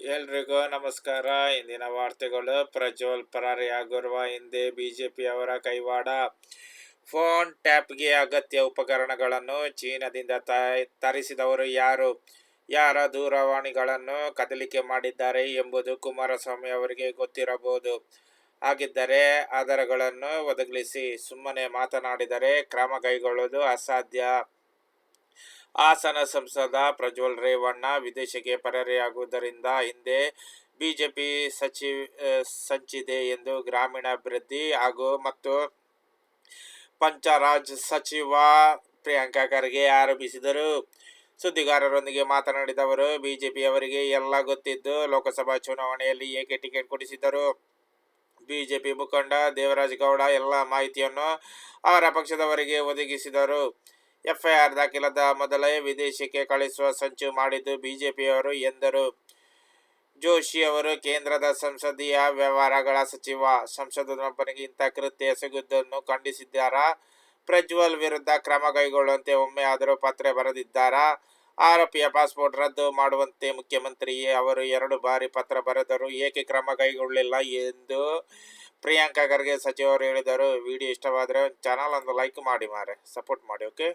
ಎಲ್ರಿಗೂ ನಮಸ್ಕಾರ. ಇಂದಿನ ವಾರ್ತೆಗಳು ಪ್ರಜ್ವಲ್ ಪರಾರಿಯಾಗಿರುವ ಹಿಂದೆ ಬಿಜೆಪಿಯವರ ಕೈವಾಡ. ಫೋನ್ ಟ್ಯಾಪ್ಗೆ ಅಗತ್ಯ ಉಪಕರಣಗಳನ್ನು ಚೀನಾದಿಂದ ತರಿಸಿದವರು ಯಾರು? ಯಾರ ದೂರವಾಣಿಗಳನ್ನು ಕದಲಿಕೆ ಮಾಡಿದ್ದಾರೆ ಎಂಬುದು ಕುಮಾರಸ್ವಾಮಿ ಅವರಿಗೆ ಗೊತ್ತಿರಬಹುದು. ಹಾಗಿದ್ದರೆ ಆಧಾರಗಳನ್ನು ಒದಗಿಸಿ ಸುಮ್ಮನೆ ಮಾತನಾಡಿದರೆ ಕ್ರಮ ಕೈಗೊಳ್ಳುವುದು ಅಸಾಧ್ಯ. ಹಾಸನ ಸಂಸದ ಪ್ರಜ್ವಲ್ ರೇವಣ್ಣ ವಿದೇಶಕ್ಕೆ ಪರಾರಿಯಾಗುವುದರಿಂದ ಹಿಂದೆ ಬಿಜೆಪಿ ಸಚಿವ ಸಂಚಿದೆ ಎಂದು ಗ್ರಾಮೀಣಾಭಿವೃದ್ಧಿ ಹಾಗೂ ಮತ್ತು ಪಂಚರಾಜ್ ಸಚಿವ ಪ್ರಿಯಾಂಕಾ ಖರ್ಗೆ ಆರೋಪಿಸಿದರು. ಸುದ್ದಿಗಾರರೊಂದಿಗೆ ಮಾತನಾಡಿದ ಅವರು ಬಿಜೆಪಿಯವರಿಗೆ ಎಲ್ಲ ಗೊತ್ತಿದ್ದು ಲೋಕಸಭಾ ಚುನಾವಣೆಯಲ್ಲಿ ಏಕೆ ಟಿಕೆಟ್ ಕೊಡಿಸಿದ್ದರು? ಬಿಜೆಪಿ ಮುಖಂಡ ದೇವರಾಜ್ ಗೌಡ ಎಲ್ಲ ಮಾಹಿತಿಯನ್ನು ಅವರ ಪಕ್ಷದವರಿಗೆ ಒದಗಿಸಿದರು. ಎಫ್ಐಆರ್ ದಾಖಲಾದ ಮೊದಲೇ ವಿದೇಶಕ್ಕೆ ಕಳಿಸುವ ಸಂಚು ಮಾಡಿದ್ದು ಬಿಜೆಪಿಯವರು ಎಂದರು. ಜೋಶಿ ಅವರು ಕೇಂದ್ರದ ಸಂಸದೀಯ ವ್ಯವಹಾರಗಳ ಸಚಿವ. ಸಂಸದನೊಬ್ಬನಿಗೆ ಇಂಥ ಕೃತ್ಯ ಎಸಗುವುದನ್ನು ಖಂಡಿಸಿದ್ದಾರಾ? ಪ್ರಜ್ವಲ್ ವಿರುದ್ಧ ಕ್ರಮ ಕೈಗೊಳ್ಳುವಂತೆ ಒಮ್ಮೆ ಆದರೂ ಪತ್ರ ಬರೆದಿದ್ದಾರಾ? ಆರೋಪಿಯ ಪಾಸ್ಪೋರ್ಟ್ ರದ್ದು ಮಾಡುವಂತೆ ಮುಖ್ಯಮಂತ್ರಿ ಅವರು ಎರಡು ಬಾರಿ ಪತ್ರ ಬರೆದರು ಏಕೆ ಕ್ರಮ ಕೈಗೊಳ್ಳಲಿಲ್ಲ ಎಂದು ಪ್ರಿಯಾಂಕಾ ಖರ್ಗೆ ಸಚಿವರು ಹೇಳಿದರು. ವಿಡಿಯೋ ಇಷ್ಟವಾದರೆ ಚಾನಲ್ ಒಂದು ಲೈಕ್ ಮಾಡಿ ಮಾರೆ. ಸಪೋರ್ಟ್ ಮಾಡಿ, ಓಕೆ?